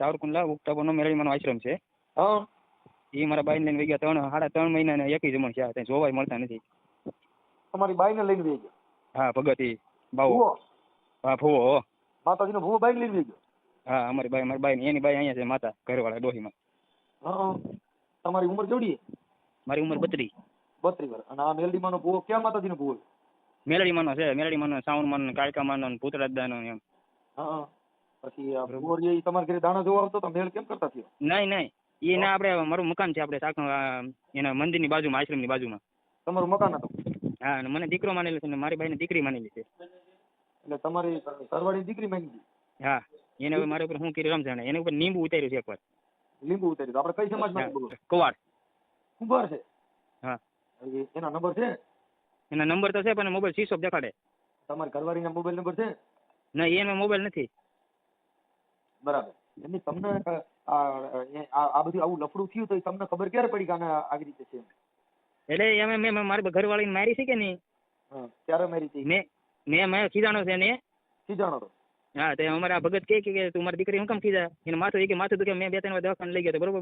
સાવરકુંડલા ઉક્તાપરનો મેરડીમાંનો આશ્રમ છે. હા. એ મારા બાઈને લઈને વહી ગયા. ત્રણ સાડા ત્રણ મહિના ને એકી જમણ છે ત્યાં જોવાય મળતા નથી. તમારી બાઈને લઈને વહી ગયો? હા ભગત બાવો. હા હો. માતાજીનો ભૂવો બાઈને લઈને વહી ગયો? હા અમારી બાઈ મારી બાઈ એની બાઈ અહીંયા છે માતા ઘરવાળા ડોહીમાં. હા તમારી ઉંમર કેવડી મારી ઉંમર બત્રીસ. બત્રીસ વર્ષ. અને આ મેલડીમાંનો ભૂવો ક્યાં માતાજીનો ભૂવો છે? મેલડીમાંનો છે સાવન સાવણમાંનો કાળકામાંનો ભૂતરાજદાનો એમ. હા. પછી આ એ તમારા ઘરે દાણા જોવા આવતો તો મેળ કેમ કરતા થયો? નહીં નહીં. એ ના આપણે મારું મકાન છે આપણે સાકણ આ એના મંદિરની બાજુમાં આશ્રમની બાજુમાં. તમારું મકાન હતું? હા અને મને દીકરો માનેલો છે ને મારી બાઈને દીકરી માનેલી છે. એટલે તમારી સરવાળી દીકરી માંગી. હા. એને હવે મારા ઉપર શું કર્યું રમજાણે એને ઉપર લીંબુ ઉતાર્યું છે એકવાર. લીંબુ ઉતારી તો આપણે કઈ સમાજમાં બોલો કવાડ. કુંભાર છે? હા. એના નંબર છે? એના નંબર તો છે પણ મોબાઈલ સ્વિચ ઓફ દેખાડે. તમારી ઘરવાળીના મોબાઈલ નંબર છે? ના એનો મોબાઈલ નથી. બરાબર. એટલે તમને આ બધું આવું લફડું થયું તો તમને ખબર ક્યારે પડી કે આને આવી રીતે છે એટલે એમ મેં મારી ઘરવાળીને મારી છે કે નહીં? ક્યારે મારી હતી. મેં મેં મેં ખીજાણો છે ને? ખીજાણો હા તે અમારા ભગત કે કે તું મારી દીકરી હું કામ ખીજા? એને માથું કે માથું દુખે મેં બે ત્રણ વાર દવાખાને લઈ ગયો તો બરોબર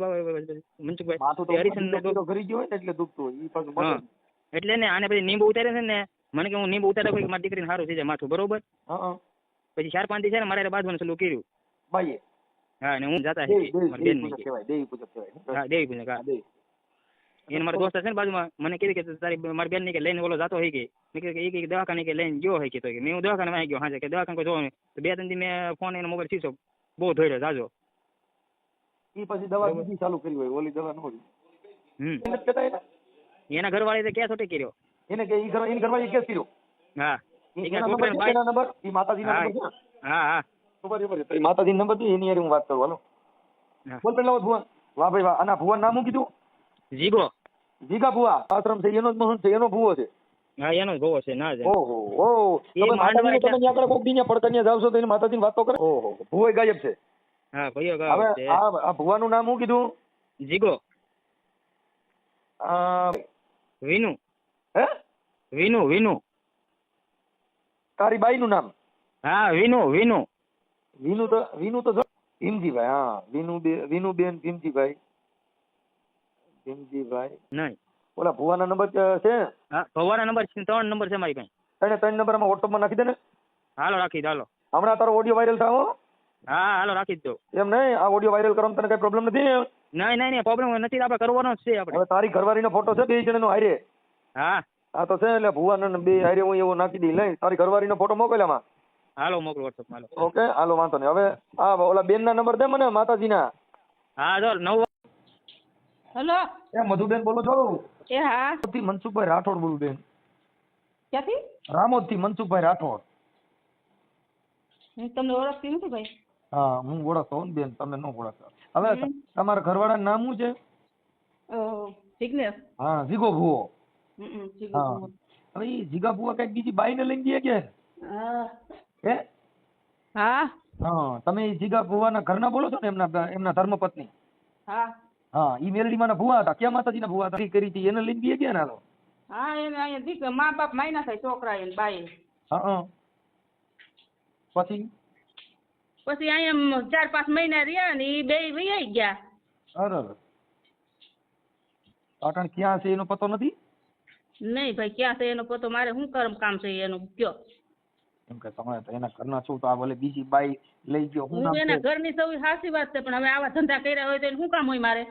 મનસુખભાઈ માથું તો એ હરિસન ને તો કરી ગયો હોય એટલે દુખતું હોય. એટલે ને આને પછી નીંબુ ઉતારે છે ને મને કે હું નીંબુ ઉતારે કોઈ મારી દીકરીને સારું થઈ જાય માથું બરોબર? પછી ચાર પાંચ દિવસ છે ને મારે બાંધવાનું ચાલુ કર્યું. બાઈએ. હા અને હું જાતા દેવી પૂજક કહેવાય દેવી પૂજક કહેવાય. હા દેવી પૂજક હા હા, એને મારા દોસ્ત છે ને બાજુમાં મને કીધી કે તારી મારી બેન ને કે લઈને ઓલો જાતો હોય કે. મેં કીધું કે એક દવાખાને કે લઈને ગયો હોય કે તો કે. મેં હું દવાખાને આવી ગયો હા કે દવાખાને કોઈ જોવો તો બે ત્રણ દી મેં ફોન એનો મોબાઈલ શીશો બહુ ધોર્યો જાજો. એ પછી દવા બીજી ચાલુ કરી હોય ઓલી દવા ન હોય. હમ. એને જ કહેતા એને એના ઘર વાળી ક્યાં છોટે કર્યો. એને કે ઈ ઘર એની ઘરવાળી કેસ કર્યો. હા. એના નંબર એના નંબર? ઈ માતાજીના નંબર હા હા. તો ઈ નંબર દે એની હારે હું વાત કરું હાલો. બોલ પેલા ભુવા. વાહ ભાઈ વાહ. આના ભુવા નામ શું કીધું? જીગો. જીગા ભુવા. આશ્રમ છે એનો જ મોહન છે એનો ભુવો છે. હા એનો જ ભુવો છે ના જ. ઓહો ઓહો. તમે માંડવા તમે ત્યાં આગળ કોક દી ત્યાં પડકનિયા જાવ છો તો એને માતાજીની વાતો કરે. ઓહો ભુવો ગાયબ છે. હા ભાઈઓ ગાયબ છે. આ આ ભુવાનું નામ શું કીધું? જીગો. આ, વિનુ. હે? વિનુ વિનુ. તારી બાઈ નું નામ. હા વિનુ વિનુ. વિનુ તો વિનુ તો ભીમજીભાઈ હા વિનુ બે વિનુબેન ભીમજીભાઈ. ભીમજીભાઈ. નહીં. ઓલા ભુવાના નંબર છે હા ભુવાના નંબર છે ત્રણ નંબર છે મારી પાસે. ત્રણે ત્રણ નંબરમાં વોટ્સઅપમાં નાખી દે ને. હાલો રાખી દો હાલો. હમણાં તારો ઓડિયો વાયરલ થાવો હા. હાલો રાખી દો એમ નહીં આ ઓડિયો વાયરલ કરવામાં તને કઈ પ્રોબ્લેમ નથી? નહીં નહીં નહીં પ્રોબ્લેમ નથી આપણે કરવાનો જ છે આપણે. હવે તારી ઘરવાળીનો ફોટો છે બે જણાનો હારે. હા. આ તો છે એટલે ભુવાના બે હારે હું એવો નાખી દઈ લઈ તારી ઘરવાળીનો ફોટો મોકલ આમાં. હાલો મોકલો વોટ્સઅપ હાલો. ઓકે હાલો વાંધો નહીં. હવે આ ઓલા બેનના નંબર દે મને માતાજીના. હા જો નવ. હેલો. એ મધુબેન બોલો છો. એ હા. રામોદથી મનસુખભાઈ રાઠોડ બોલું બેન. ક્યાંથી? રામોદથી મનસુખભાઈ રાઠોડ. હું તમને ઓળખતી નથી ભાઈ? હા હું ઓળખતો ને બેન તમે ન ઓળખતો. હવે તમારા ઘરવાળા નામ શું છે? જીગ્નેશ. હા જીગો ભુવો. હા. હવે જીગા ભુવા કંઈક બીજી બાઈ ને લઈને ગયા કે? હા. હે? હા. હા તમે જીગા ભુવાના ઘરના બોલો છો ને એમના એમના ધર્મપત્ની? હા. હા ઈ મેલડીમાંના ભુવા હતા ક્યાં માતાજીના ભુવા હતા? કરી હતી એને લઈને બી ગયા ને હાલો. હા એને અહીંયા દીકરા મા બાપ માયના થાય છોકરા એને બાઈ હા પછી? પછી અહીંયા ચાર પાંચ મહિના રહ્યા ને એ બે વૈયાઈ ગયા. અરે પાટણ ક્યાં છે એનો પતો નથી? નહીં ભાઈ ક્યાં છે એનો પતો? મારે શું કરમ કામ છે એનું? કયો? એમ કે તો એના ઘરના છું તો આ ભલે બીજી બાઈ લઈ ગયો હું એના ઘરની સૌ સાચી વાત છે પણ હવે આવા ધંધા કર્યા હોય તો એને શું કામ હોય મારે?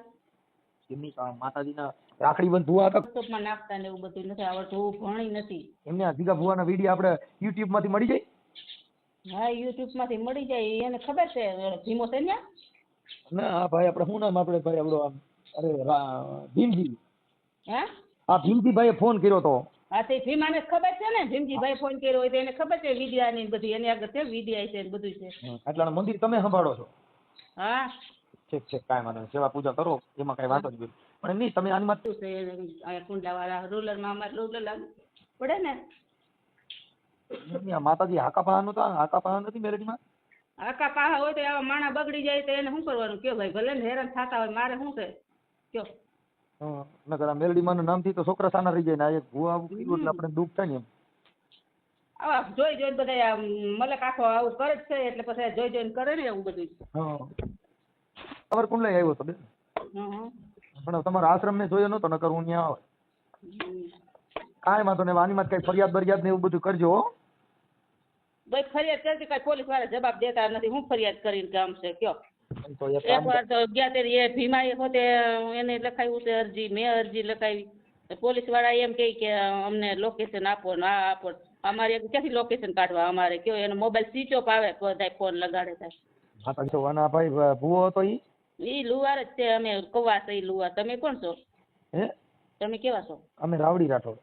એમની માતાજીના રાખડી બંધ ભુવા હતા માં નાખતા ને એવું બધું નથી આવડતું ભણી નથી. એમને જીગા ભુવાના વીડિયો આપણે યુટ્યુબમાંથી મળી જાય? હા યુટ્યુબમાંથી મળી જાય એને ખબર છે ભીમો છે ને ના ભાઈ આપણે શું નામ આપણે ભાઈ આપણો અરે ભીમજી. હે? આ ભીમજીભાઈએ ફોન કર્યો તો. હા તે ભીમાને ખબર છે ને? ભીમજીભાઈ ફોન કર્યો હોય તો એને ખબર છે વિદ્યા ની બધું એની આગળ છે વિદ્યા છે ને બધું છે. એટલે મંદિર તમે સંભાળો છો? હા. ઠીક છે કાંઈ વાંધો નહીં. સેવા પૂજા કરો એમાં કાંઈ વાંધો નહીં. પણ નહીં તમે આની માટે શું છે અહીંયા કુંડલા વાળા રૂલર અમારે રૂરલ પડે ને? માતાજી હાકા પાહાનું તો હાકા પાહા નથી મેરેજમાં હાકા પાહા હોય તો આવા માણા બગડી જાય તો એને શું કરવાનું? કયો ભાઈ ભલે ને હેરાન થતા હોય મારે શું કે કયો? હં, નકર આ મેલડીમાંનું નામથી તો છોકરા સાના રહી જાય ને આ એક ભૂવા આવું કર્યું એટલે આપણે દુઃખ થાય ને એમ આવા જોઈ જોઈને બધા મલક આખો આવું કરે જ છે એટલે પછી જોઈ જોઈને કરે ને એવું બધું હં. તમારે આવ્યો હતો બેન. પણ તમારા આશ્રમ મેં જોયો નતો નકર હું ત્યાં આવે હમ. કાંઈ વાંધો નહીં આની માં કઈ ફરિયાદ બરિયાદ ને એવું બધું કરજો. ભાઈ ફરિયાદ કરતી કઈ પોલીસવાળા જવાબ દેતા નથી હું ફરિયાદ કરીને કામ છે કયો એમ તો ગયા એ ભીમા હોતે એને લખાવ્યું છે અરજી મેં અરજી લખાવી. પોલીસવાળા એમ કહે કે અમને લોકેશન આપો ને આ આપો. અમારે ક્યાંથી લોકેશન કાઢવા? અમારે કયો? એનો મોબાઈલ સ્વિચ ઓફ આવે બધા ફોન લગાડે થાય વાના ભાઈ ભૂવો હતો ઈ? ઈ લુવાર જ છે અમે કવા છે લુવાર તમે કોણ છો? હે? તમે કેવા છો? અમે રાવડી રાઠોડ.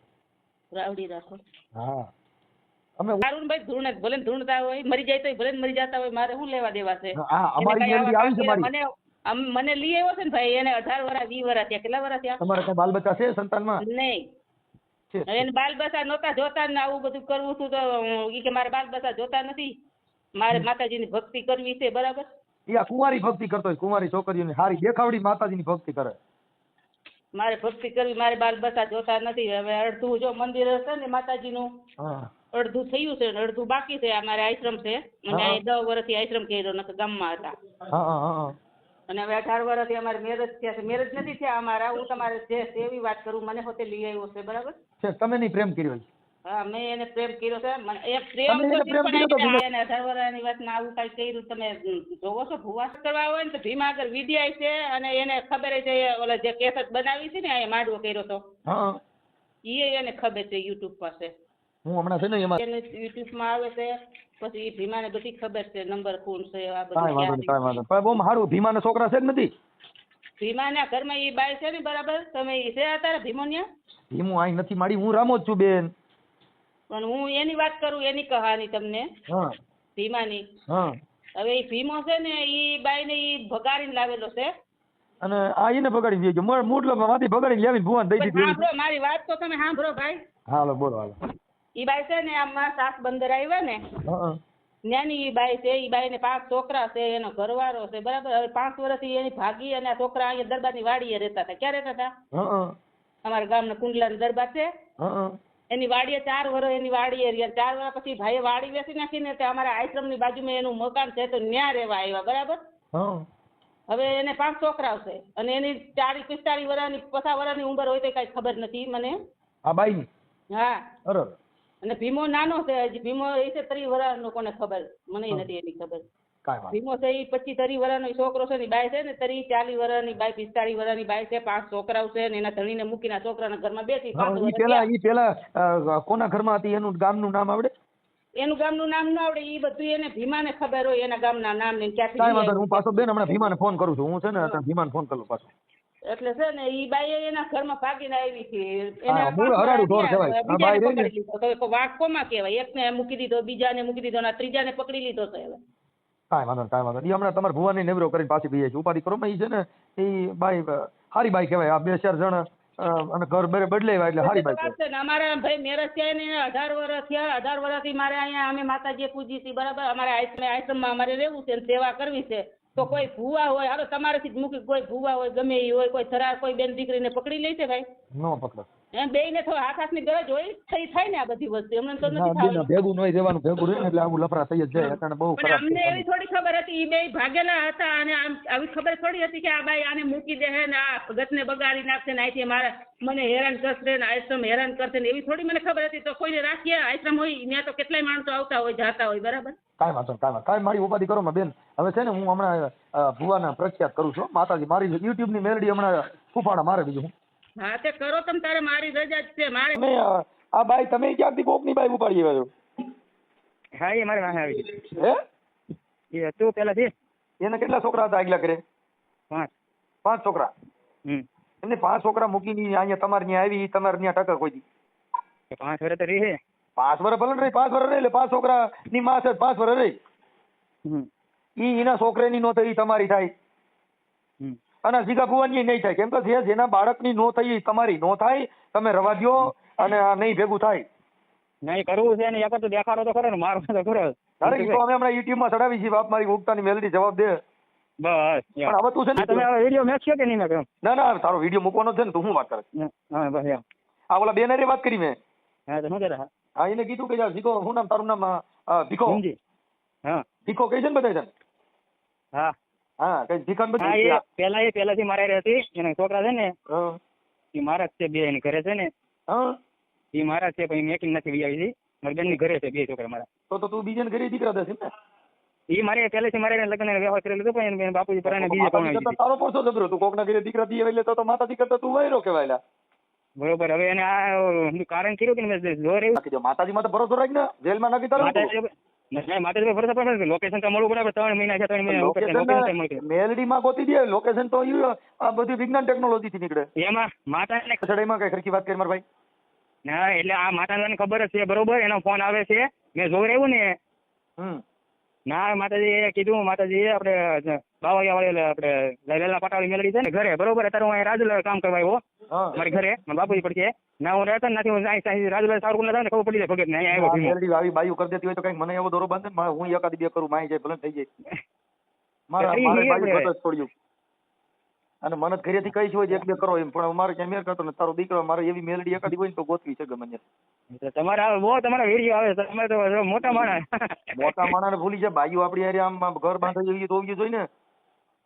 રાવડી રાખો હા. અમે સારું ધૂણ ભલે ધૂણતા હોય મરી જાય તો ભલે મરી જતા હોય મારે શું લેવા દેવા છે? એને મેલડી કાંઈ આવી છે આવા મારી. મને મને લઈ આવ્યો છે ને ભાઈ એને અઢાર વર્ષ વીસ વર્ષ થયા. કેટલા વર્ષ થયા? તમારે કઈ બાલ બચ્ચા છે સંતાનમાં? નહીં. એને બાલ બસા નહોતા જોતા ને આવું બધું કરવું હતું તો ઈ કે મારે બાલ બચ્ચા જોતા નથી. મારે માતાજીની ભક્તિ કરવી છે બરાબર? કુમારી કુંવારી ભક્તિ કરતો હોય કુંવારી છોકરીઓની સારી દેખાવડી માતાજીની ભક્તિ કરે. મારે ભક્તિ કરવી મારે બાલ બસા જોતા નથી. હવે અડધું જો મંદિર હશે ને માતાજીનું અડધું થયું છે ને અડધું બાકી છે. અમારે આશ્રમ છે. અને. અહીં દસ વર્ષથી આશ્રમ કર્યો નકર ગામમાં હતા. અને હવે અઢાર વર્ષથી અમારે મેરેજ થયા છે. મેરેજ નથી થયા અમારા. હું તમારે જે એવી વાત કરું મને હોતે લઈ આવ્યો છે. બરાબર? તમે નહીં પ્રેમ કર્યો છે. હા મેં એને પ્રેમ કર્યો છે. મને એ પ્રેમ એને ભીમા? એને અઢાર વર્ષની વાતમાં આવું કાંઈ કર્યું. તમે જોવો છો ભૂવા કરવા હોય ને તો ભીમા આગળ વિદ્યા છે અને એને ખબર છે ઓલા જે કેસેટ બનાવી છે ને અહીંયા માંડવો કર્યો તો હા. એ એને ખબર છે યુટ્યુબ પાસે. હું હમણાં છે ને એમાં એને યુટ્યુબમાં આવે છે પછી ભીમાને બધી ખબર છે નંબર કોણ છે આ કાંઈ વાંધો બધું નહીં કાંઈ વાંધો પણ બહુ સારું ભીમાના છોકરા છે કે નથી? ભીમાના ઘરમાં ઈ બાય છે ને બરાબર તમે ઈ છે અત્યારે ભીમોનિયા? ભીમો અહીં નથી માડી હું રામો જ છું બેન. પણ હું એની વાત કરું એની કહાની તમને. ભીમાની. હવે એ ભીમો છે ને ઈ બાઈને એ ભગાડીને લાવેલો છે. અને આ એને ભગાડી દે મૂડલો માંથી બગાડીને લાવીને ભુવાને દઈ દીધી સાંભળો મારી વાત તો તમે સાંભળો ભાઈ. હાલો બોલો હાલો. ઈ બાઈ છે ને આમાં સાસ બંદર આવ્યા ને નાની ઈ બાઈ છે એ બાઈ ને પાંચ છોકરા છે એનો ઘરવાળો છે બરાબર? હવે પાંચ વર્ષથી એની ભાગી અને આ છોકરા અહીંયા દરબારની વાડીએ રહેતા હતા. ક્યાં રહેતા હતા? અમારા ગામના કુંડલા દરબાર છે. એની વાડીએ ચાર વર્ષ એની વાડીએ રહ્યા. ચાર વર્ષ પછી ભાઈએ વાડી વેચી નાખીને તે અમારા આશ્રમની બાજુમાં એનું મકાન છે તો ન્યા રહેવા આવ્યા બરાબર? હવે એને પાંચ છોકરાઓ છે અને એની ચાલીસ પિસ્તાળીસ વર્ષની પચાસ વર્ષની ઉંમર હોય તો કાંઈ ખબર નથી મને. આ બાઈ? હા. બરોબર. અને ભીમો નાનો છે હજી ભીમો એ છે ત્રીસ વર્ષનો કોને ખબર? મને નથી એની ખબર. ભીમો છે એ પચીસ ત્રીસ વર્ષનો છોકરો છે ને ઈ છે ને ત્રીસ ચાલીસ વર્ષની બાય પિસ્તાળીસ વર્ષની બાઈ છે પાંચ છોકરાઓ છે ને એના ધણીને મૂકીને છોકરાના ઘરમાં બેસી પાંચ વર્ષ પેલા થયા. પેલા કોના ઘરમાં હતી એનું ગામનું નામ આવડે એનું ગામનું નામ ન આવડે એ બધું એને ભીમાને ખબર હોય એના ગામના નામ ને ક્યાંથી. હું પાછો બેન હમણાં ભીમાને ફોન કરું છું હું છે ને ભીમાને ફોન કરું પાછો એટલે છે ને ઈ બાઈ એના ઘરમાં ભાગીને આવી છે એને મૂળ હરાડું ઢોર કહેવાય. આ બાઈ રહી ને. વાંક કોમાં કહેવાય એકને મૂકી દીધો બીજાને મૂકી દીધો ને ત્રીજાને પકડી લીધો તો હવે કાંઈ વાંધો નહીં, કાંઈ વાંધો નહીં. હમણાં તમારા ભુવાની નેવરો કરીને પાછી પીએ છીએ. ઉપાધિ કરો એ છે ને એ બાઈ સારી બાઈ કહેવાય. આ બે ચાર જણ અને ઘર બરે બદલાવ્યા એટલે સારી બાઈ કહેવાય. અમારા ભાઈ મેરેજ થયા ને અઢાર વર્ષ થયા. અઢાર વર્ષથી મારે અહીંયા અમે માતાજી પૂજી છીએ બરાબર? અમારે આશ્રમ આશ્રમમાં અમારે રહેવું છે ને સેવા કરવી છે. તો કોઈ ભૂવા હોય હાલો તમારાથી જ મૂકી કોઈ ભૂવા હોય ગમે એ હોય કોઈ થરાર કોઈ બેન દીકરીને પકડી લે છે ભાઈ? નો પકડો. એમ બેયને તો હાથ હાથની ગરજ હોય થઈ થાય ને આ બધી વસ્તુ. એમને તો નથી ભેગું નહીં રહેવાનું ભેગું રહે એટલે આવું લફરા થઈ જ જાય. અત્યારે બહુ ખરાબ અમને એવી થોડી ખબર હતી ઈ બે ભાગેલા હતા અને આમ આવી ખબર થોડી હતી કે આ બાઈ આને મૂકી દે ને આ ભગતને બગાડી નાખશે ને અહીંથી મારે મને હેરાન કરશે ને આશ્રમ હેરાન કરશે ને એવી થોડી મને ખબર હતી. તો કોઈને રાખીએ આશ્રમ હોય ત્યાં તો કેટલાય માણસો આવતા હોય જાતા હોય બરાબર? કાંઈ વાંધો કાંઈ કાંઈ મારી ઉપાધિ કરો બેન. હવે છે ને હું હમણાં ભુવાના પ્રખ્યાત કરું છું. માતાજી મારી યુટ્યુબની મેલડી હમણાં ફૂફાડા મારે બીજું હું તે કરો તમે તારે મારી રજા જ છે મારે તમે આ બાઈ તમે ક્યાંકથી કોકની બાઈ ઉપાડી આવ્યા છો? હા એ મારી વાહે આવી હે? એ તું પેલા છે એને કેટલા છોકરા હતા આગલા કરે પાંચ. પાંચ છોકરા? હમ. એમને પાંચ છોકરા મૂકીને અહીંયા તમારે ત્યાં આવી તમારે ત્યાં ટકર કોઈ દી. પાંચ વર્ષ તો રહી છે પાંચ વર્ષ ભલે રહી પાંચ વર્ષ રહી એટલે પાંચ છોકરા ની માં છે પાંચ વર્ષ રહી. હમ. ઈ એના છોકરાની નો થઈ ઈ તમારી થાય. અને જીગા ભુવાની નહીં થાય. કેમ કે જે જેના બાળકની નો થઈ તમારી નો થાય તમે રવા દો અને આ નહીં ભેગું થાય. ના કરવું છે ને એક તો દેખાડો તો ખરો ને મારો તો ખરો. અરે તો અમે હમણાં યુટ્યુબમાં ચડાવી છે બાપ મારી ઉગતાની મેલડી જવાબ દે. બસ પણ હવે તું છે ને તમે વીડિયો મેકશો કે નહીં મેં ના ના તારો વીડિયો મૂકવાનો છે ને તું હું વાત કરે હા બસ આ ઓલા બેનરે વાત કરી મેં. હા તો શું કરે? હા એને કીધું કે ભીખો શું નામ તારું નામ ભીખો? હા. ભીખો કહી છે ને બધા હા. હા કઈ ભીખન હા એ પેલા એ પહેલાથી મારા હારે હતી એના છોકરા છે ને હા. એ મારા જ છે બે એની ઘરે છે ને. હા. એ મારા જ છે પણ મેકિંગ નથી વી આવી મારી બેનની ઘરે છે બે છોકરા મારા. તો તો તું બીજાને ઘરે દીકરા દેશે ને? એ મારે પહેલેથી મારે એને લગ્ન વ્યવહાર કરેલો હતો પણ એને બાપુજી પરાણે બીજે માતાજી પરણાવી તારો પડશો જબરો. તું કોકના ઘરે દીકરા દીએ એટલે તો તો માતાજી કરતા બરોબર હવે એને આ કારણ કર્યું કે મેં જોર એવું નાખી દો. તો ભરોસો રાખ ને. જેલમાં નાખી તારો માતાજી લોકેશન તો મળવું પડે ત્રણ મહિના છે ત્રણ મહિના લોકેશન તો મળશે. ગોતી દે લોકેશન તો આ બધું વિજ્ઞાન ટેકનોલોજી થી નીકળે. એમાં માતાને છડાઈમાં કઈ ખરખી વાત કરી મારા ભાઈ? ના એટલે આ માતાને ખબર જ છે બરોબર? એનો ફોન આવે છે. મેં જોઈ રહ્યું ને. હમ. ના માતાજી કીધું માતાજી આપણે બાવાયા વાળી આપણે લેલા પટાવાળી મેલડી છે ને ઘરે બરોબર? અત્યારે હું અહીં કામ કરવા આવ્યો. મારી ઘરે મારા બાપુજી પડશે ના હું રહેતો નથી હું રાજુલા સારું ને ખબર પડી જાય ભગત ને અહીંયા આવ્યો જલ્દી આવી બાયું કરી દેતી હોય તો કંઈક મને એવો દોરો બાંધે ને હું એકાદી બે કરું માય જાય ભલે થઈ જાય. મારા મારે બાયું છોડ્યું અને મને ઘરેથી કઈ હોય એક બે કરો એમ પણ મારે ક્યાં મેર કરતો ને તારો દીકરો મારે એવી મેલડી એકાદી હોય ને તો ગોતવી છે ગમે તમારા બહુ તમારા વીડિયો આવે છે. તમે તો મોટા માણસ. મોટા માણસને ભૂલી જાય બાયું આપડી હારે આમ ઘર બાંધે એવી તો હોવી જોઈએ ને.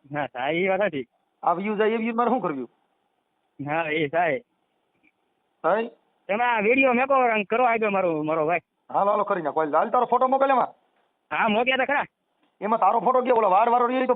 હા એ વાત હતી આ વ્યૂ જાય એ મારે શું કરવું? હા એ થાય. થાય તમે આ વીડિયો મેકો કરો આપ્યો મારો મારો ભાઈ. હાલો હાલો કરી નાખો. હાલ તારો ફોટો મોકલ એમાં. હા મોકલ્યા તા ખરા. એમાં તારો ફોટો કે ઓલો વાળ વાળો રહ્યો તો